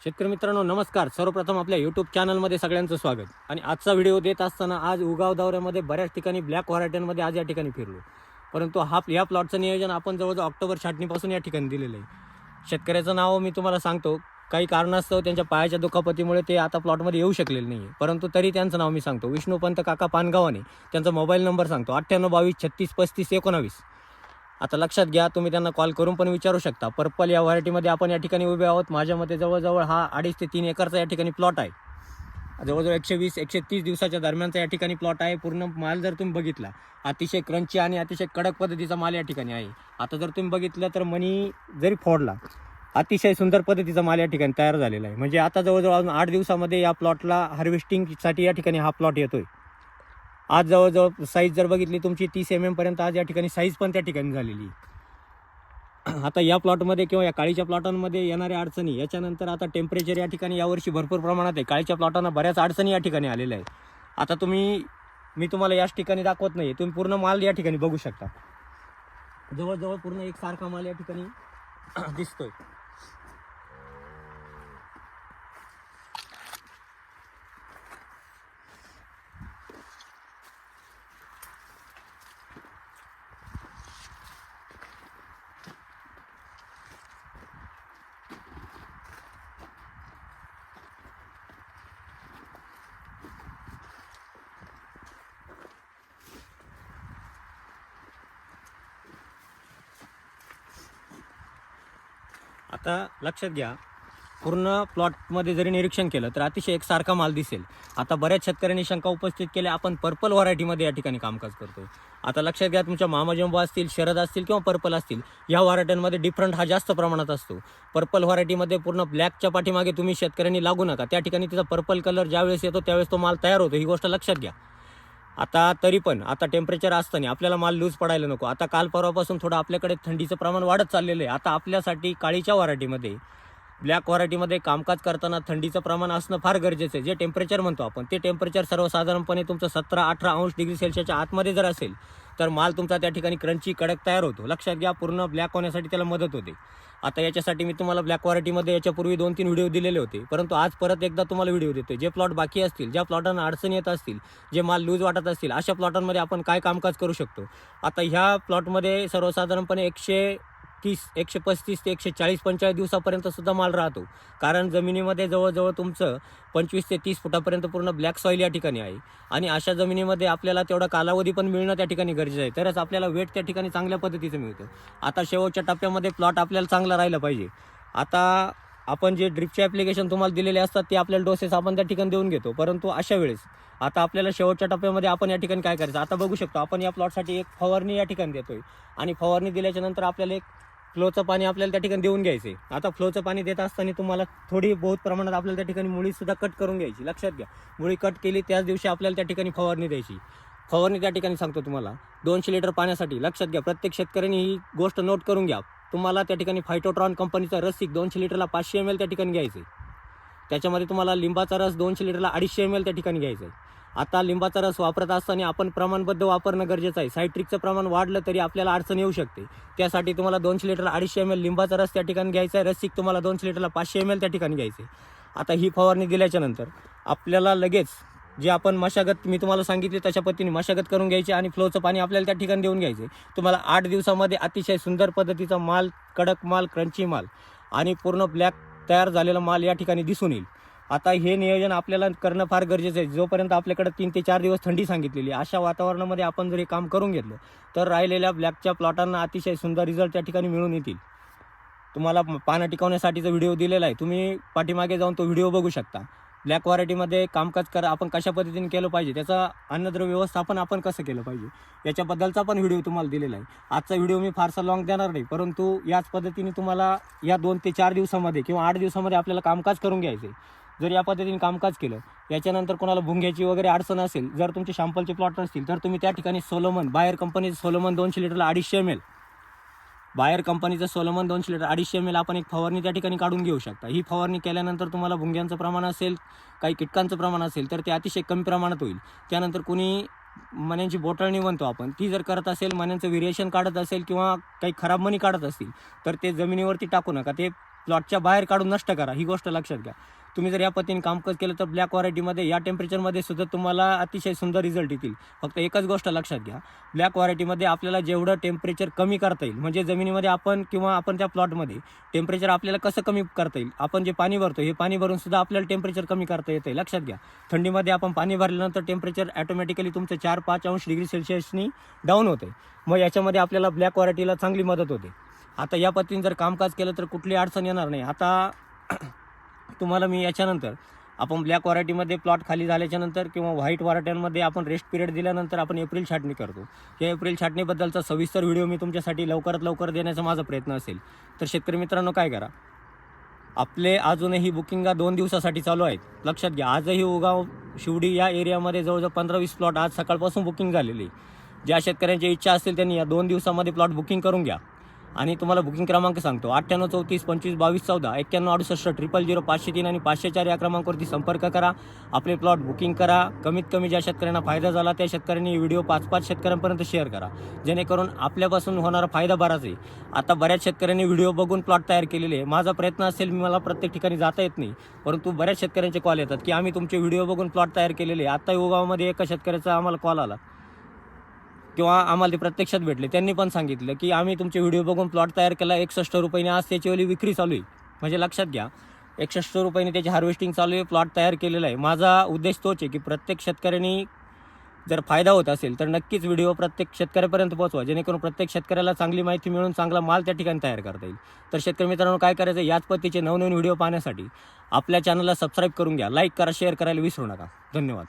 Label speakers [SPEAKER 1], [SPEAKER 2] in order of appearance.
[SPEAKER 1] शेतकरी मित्रांनो नमस्कार. सर्वप्रथम आपल्या यूट्यूब चॅनलमध्ये सगळ्यांचं स्वागत. आणि आजचा व्हिडिओ देत असताना आज उगाव दौऱ्यामध्ये बऱ्याच ठिकाणी ब्लॅक व्हरायट्यांमध्ये आज या ठिकाणी फिरलो. परंतु हा या प्लॉटचं नियोजन आपण जवळजवळ ऑक्टोबर छाटणीपासून या ठिकाणी दिलेलं आहे. शेतकऱ्याचं नाव मी तुम्हाला सांगतो. काही कारणास्तव त्यांच्या पायाच्या दुखापतीमुळे ते आता प्लॉटमध्ये येऊ शकलेले नाही परंतु तरी त्यांचं नाव मी सांगतो. विष्णुपंत काका पानगावाने त्यांचा मोबाईल नंबर सांगतो. अठ्ठ्याण्णव बावीस छत्तीस पस्तीस एकोणावीस. आता लक्षात घ्या तुम्ही त्यांना कॉल करून पण विचारू शकता. पर्पल या व्हरायटीमध्ये आपण या ठिकाणी उभे आहोत. माझ्या मते जवळजवळ हा अडीच ते तीन एकरचा या ठिकाणी प्लॉट आहे. जवळजवळ एकशे वीस एकशे तीस दिवसाच्या दरम्यानचा या ठिकाणी प्लॉट आहे. पूर्ण माल जर तुम्ही बघितला अतिशय क्रंची आणि अतिशय कडक पद्धतीचा माल या ठिकाणी आहे. आता जर तुम्ही बघितलं तर मनी जरी फोडला अतिशय सुंदर पद्धतीचा माल या ठिकाणी तयार झालेला आहे. म्हणजे आता जवळजवळ अजून आठ दिवसामध्ये या प्लॉटला हार्वेस्टिंगसाठी या ठिकाणी हा प्लॉट येतोय. आज जवळजवळ साईज जर बघितली तुमची तीस एम पर्यंत आज या ठिकाणी साईज पण त्या ठिकाणी झालेली आहे. आता या प्लॉटमध्ये किंवा या काळीच्या प्लॉटांमध्ये येणाऱ्या अडचणी याच्यानंतर आता टेम्परेचर या ठिकाणी यावर्षी भरपूर प्रमाणात आहे. काळीच्या प्लॉटांना बऱ्याच अडचणी या ठिकाणी आलेल्या आहेत. आता तुम्ही मी तुम्हाला याच ठिकाणी दाखवत नाही तुम्ही पूर्ण माल या ठिकाणी बघू शकता. जवळजवळ पूर्ण एक सारखा माल या ठिकाणी दिसतोय. आता लक्षात घ्या पूर्ण प्लॉटमध्ये जरी निरीक्षण केलं तर अतिशय एकसारखा माल दिसेल. आता बऱ्याच शेतकऱ्यांनी शंका उपस्थित केल्या आपण पर्पल व्हरायटीमध्ये या ठिकाणी कामकाज करतो आता लक्षात घ्या तुमच्या मामाजंबा असतील शरद असतील किंवा पर्पल असतील या व्हरायट्यांमध्ये डिफरंट हा जास्त प्रमाणात असतो. पर्पल व्हरायटीमध्ये पूर्ण ब्लॅकच्या पाठीमागे तुम्ही शेतकऱ्यांनी लागू नका. त्या ठिकाणी तिचा पर्पल कलर ज्यावेळेस येतो त्यावेळेस तो माल तयार होतो. ही गोष्ट लक्षात घ्या. आता तरी पण आता टेम्परेचर असताना आपल्याला माल लूज पडायला नको. आता काल परवापासून थोडं आपल्याकडे थंडीचं प्रमाण वाढत चाललेलं आहे. आता आपल्यासाठी काळीच्या व्हरायटीमध्ये ब्लॅक व्हरायटीमध्ये कामकाज करताना थंडीचं प्रमाण असणं फार गरजेचं आहे. जे टेम्परेचर म्हणतो आपण ते टेम्परेचर सर्वसाधारणपणे तुमचं सतरा अठरा अंश डिग्री सेल्सिअसच्या आतमध्ये जर असेल तर माल तुमचा त्या ठिकाणी क्रंची कडक तयार होतो. लक्षात घ्या पूर्ण ब्लॅक होण्यासाठी त्याला मदत होते. आता याच्यासाठी मी तुम्हाला ब्लॅक क्वालिटीमध्ये याच्यापूर्वी दोन तीन व्हिडिओ दिलेले होते. परंतु आज परत एकदा तुम्हाला व्हिडिओ देतो जे प्लॉट बाकी असतील ज्या प्लॉटांना अडचणी येत असतील जे माल लूज वाटत असतील अशा प्लॉटांमध्ये आपण काय कामकाज करू शकतो? आता ह्या प्लॉटमध्ये सर्वसाधारणपणे एकशे तीस एकशे पस्तीस ते एकशे चाळीस पंचेचाळीस दिवसापर्यंत सुद्धा माल राहतो. कारण जमिनीमध्ये जवळजवळ तुमचं पंचवीस ते तीस फुटापर्यंत पूर्ण ब्लॅक सॉईल या ठिकाणी आहे. आणि अशा जमिनीमध्ये आपल्याला तेवढा कालावधी पण मिळणं त्या ठिकाणी गरजेचं आहे. तरच आपल्याला वेट त्या ठिकाणी चांगल्या पद्धतीचं मिळतं. आता शेवटच्या टप्प्यामध्ये प्लॉट आपल्याला चांगला राहिला पाहिजे. आता आपण जे ड्रिपचे ॲप्लिकेशन तुम्हाला दिलेले असतात ते आपल्याला डोसेस आपण त्या ठिकाणी देऊन घेतो. परंतु अशा वेळेस आता आपल्याला शेवटच्या टप्प्यामध्ये आपण या ठिकाणी काय करायचं? आता बघू शकतो आपण या प्लॉटसाठी एक फवारणी या ठिकाणी देतोय. आणि फवारणी दिल्याच्या नंतर आपल्याला एक फ्लोचं पाणी आपल्याला त्या ठिकाणी देऊन घ्यायचे. आता फ्लोचं पाणी देत असताना तुम्हाला थोडी बहुत प्रमाणात आपल्याला त्या ठिकाणी मुळीसुद्धा कट करून घ्यायची. लक्षात घ्या. मुळी कट केली त्याच दिवशी आपल्याला त्या ठिकाणी फवारणी द्यायची. फवारणी त्या ठिकाणी सांगतो तुम्हाला. दोनशे लिटर पाण्यासाठी लक्षात घ्या प्रत्येक शेतकऱ्यांनी ही गोष्ट नोट करून घ्या. तुम्हाला त्या ठिकाणी फायटोट्रॉन कंपनीचा रसिक दोनशे लिटरला पाचशे एम एल त्या ठिकाणी घ्यायचं आहे त्याच्यामध्ये तुम्हाला लिंबाचा रस दोनशे लिटरला अडीचशे एम एल त्या ठिकाणी घ्यायचा आहे आता लिंबाचा रस वापरत असताना आपण प्रमाणबद्ध वापरणं गरजेचं आहे. सायट्रिकचं प्रमाण वाढलं तरी आपल्याला अडचण येऊ शकते. त्यासाठी तुम्हाला दोनशे लिटर अडीचशे एम एल लिंबाचा रस त्या ठिकाणी घ्यायचा आहे. रसिक तुम्हाला दोनशे लिटरला पाचशे एम एल त्या ठिकाणी घ्यायचं आहे. आता ही फवारणी दिल्याच्यानंतर आपल्याला लगेच जे आपण मशागत मी तुम्हाला सांगितली तशा पद्धतीने मशागत करून घ्यायची आणि फ्लोचं पाणी आपल्याला त्या ठिकाणी देऊन घ्यायचं आहे. तुम्हाला आठ दिवसामध्ये अतिशय सुंदर पद्धतीचा माल कडक माल क्रंची माल आणि पूर्ण ब्लॅक तयार झालेला माल या ठिकाणी दिसून येईल. आता हे नियोजन आपल्याला करणं फार गरजेचं आहे. जोपर्यंत आपल्याकडे तीन ते चार दिवस थंडी सांगितलेली अशा वातावरणामध्ये आपण जर हे काम करून घेतलं तर राहिलेल्या ब्लॅकच्या प्लॉटांना अतिशय सुंदर रिझल्ट त्या ठिकाणी मिळून येतील. तुम्हाला पानं टिकवण्यासाठीचा व्हिडिओ दिलेला आहे. तुम्ही पाठीमागे जाऊन तो व्हिडिओ बघू शकता. ब्लॅक व्हरायटीमध्ये कामकाज करा आपण कशा पद्धतीने केलं पाहिजे त्याचं अन्नद्रव्य व्यवस्थापन आपण कसं केलं पाहिजे याच्याबद्दलचा पण व्हिडिओ तुम्हाला दिलेला आहे. आजचा व्हिडिओ मी फारसा लॉंग देणार नाही परंतु याच पद्धतीने तुम्हाला या दोन ते चार दिवसामध्ये किंवा आठ दिवसामध्ये आपल्याला कामकाज करून घ्यायचं आहे जर या पद्धतीने कामकाज केलं याच्यानंतर कोणाला भुंग्याची वगैरे अडचण असेल जर तुमचे शॅम्पलचे प्लॉट असतील तर तुम्ही त्या ठिकाणी सोलोमन बाहेर कंपनीचं सोलोमन दोनशे लिटरला अडीचशे एम एल बाहेर कंपनीचं सोलोमन दोनशे लिटर अडीचशे एम एल आपण एक फवारणी त्या ठिकाणी काढून घेऊ शकता. ही फवारणी केल्यानंतर तुम्हाला भुंग्यांचं प्रमाण असेल काही कीटकांचं प्रमाण असेल तर ते अतिशय कमी प्रमाणात होईल. त्यानंतर कुणी मण्यांची बोटळणी म्हणतो आपण ती जर करत असेल मण्यांचं व्हेरिएशन काढत असेल किंवा काही खराब मणी काढत असतील तर ते जमिनीवरती टाकू नका. ते प्लॉटच्या बाहेर काढून नष्ट करा ही गोष्ट लक्षात घ्या. तुम्ही जर या पद्धतीने कामकाज केलं तर ब्लॅक व्हरायटीमध्ये या टेम्परेचरमध्ये सुद्धा तुम्हाला अतिशय सुंदर रिझल्ट येतील. फक्त एकच गोष्ट लक्षात घ्या. ब्लॅक व्हरायटीमध्ये आपल्याला जेवढं टेम्परेचर कमी करता येईल म्हणजे जमिनीमध्ये आपण किंवा आपण त्या प्लॉटमध्ये टेम्परेचर आपल्याला कसं कमी करता येईल आपण जे पाणी भरतो हे पाणी भरून सुद्धा आपल्याला टेम्परेचर कमी करता येतं लक्षात घ्या. थंडीमध्ये आपण पाणी भरल्यानंतर टेम्परेचर ॲटोमॅटिकली तुमचं चार पाच अंश डिग्री सेल्सिअसनी डाऊन होते मग याच्यामध्ये आपल्याला ब्लॅक व्हरायटीला चांगली मदत होते. आता या पद्धतीने जर कामकाज केलं तर कुठली अडचण येणार नाही. आता तुम्हाला मी याच्यानंतर आपण ब्लॅक व्हरायटीमध्ये प्लॉट खाली झाल्याच्यानंतर किंवा व्हाईट व्हरायट्यांमध्ये आपण रेस्ट पिरियड दिल्यानंतर आपण एप्रिल छाटणी करतो. या एप्रिल छाटणीबद्दलचा सविस्तर व्हिडिओ मी तुमच्यासाठी लवकरात लवकर देण्याचा माझा प्रयत्न असेल. तर शेतकरी मित्रांनो काय करा? आपले अजूनही बुकिंगा दोन दिवसासाठी चालू आहेत. लक्षात घ्या आजही उगाव शिवडी या एरियामध्ये जवळजवळ पंधरा वीस प्लॉट आज सकाळपासून बुकिंग झालेली ज्या शेतकऱ्यांची इच्छा असेल त्यांनी या दोन दिवसामध्ये प्लॉट बुकिंग करून घ्या. आणि तुम्हाला बुकिंग क्रमांक सांगतो. अठ्ठ्याण्णव चौतीस पंचवीस बावीस चौदा एक्क्याण्णव अडुसष्ट ट्रिपल झिरो पाचशे तीन आणि पाचशे चार या क्रमांकावरती संपर्क करा. आपले प्लॉट बुकिंग करा. कमीत कमी ज्या शेतकऱ्यांना फायदा झाला त्या शेतकऱ्यांनी व्हिडिओ पाच पाच शेतकऱ्यांपर्यंत शेअर करा. जेणेकरून आपल्यापासून होणारा फायदा बराच आहे आता बऱ्याच शेतकऱ्यांनी व्हिडिओ बघून प्लॉट तयार केलेले आहे. माझा प्रयत्न असेल मी मला प्रत्येक ठिकाणी जाता येत नाही. परंतु बऱ्याच शेतकऱ्यांचे कॉल येतात की आम्ही तुमचे व्हिडिओ बघून प्लॉट तयार केलेले आहे. आता योगामध्ये एका शेतकऱ्याचा आम्हाला कॉल आला. किंवा आम्हाला ते प्रत्यक्षात भेटले. त्यांनी पण सांगितलं की आम्ही तुमचे व्हिडिओ बघून प्लॉट तयार केला एकसष्ट रुपयाने आज त्याचीवाली विक्री चालू आहे. म्हणजे लक्षात घ्या एकसष्ट रुपयाने त्याची हार्वेस्टिंग चालू आहे प्लॉट तयार केलेला आहे. माझा उद्देश तोच आहे की प्रत्येक शेतकऱ्यांनी जर फायदा होत असेल तर नक्कीच व्हिडिओ प्रत्येक शेतकऱ्यापर्यंत पोहोचवा. जेणेकरून प्रत्येक शेतकऱ्याला चांगली माहिती मिळून चांगला माल त्या ठिकाणी तयार करता येईल. तर शेतकरी मित्रांनो काय करायचं? याच पद्धतीचे नवनवीन व्हिडिओ पाहण्यासाठी आपल्या चॅनलला सबस्क्राईब करून घ्या. लाईक करा शेअर करायला विसरू नका. धन्यवाद.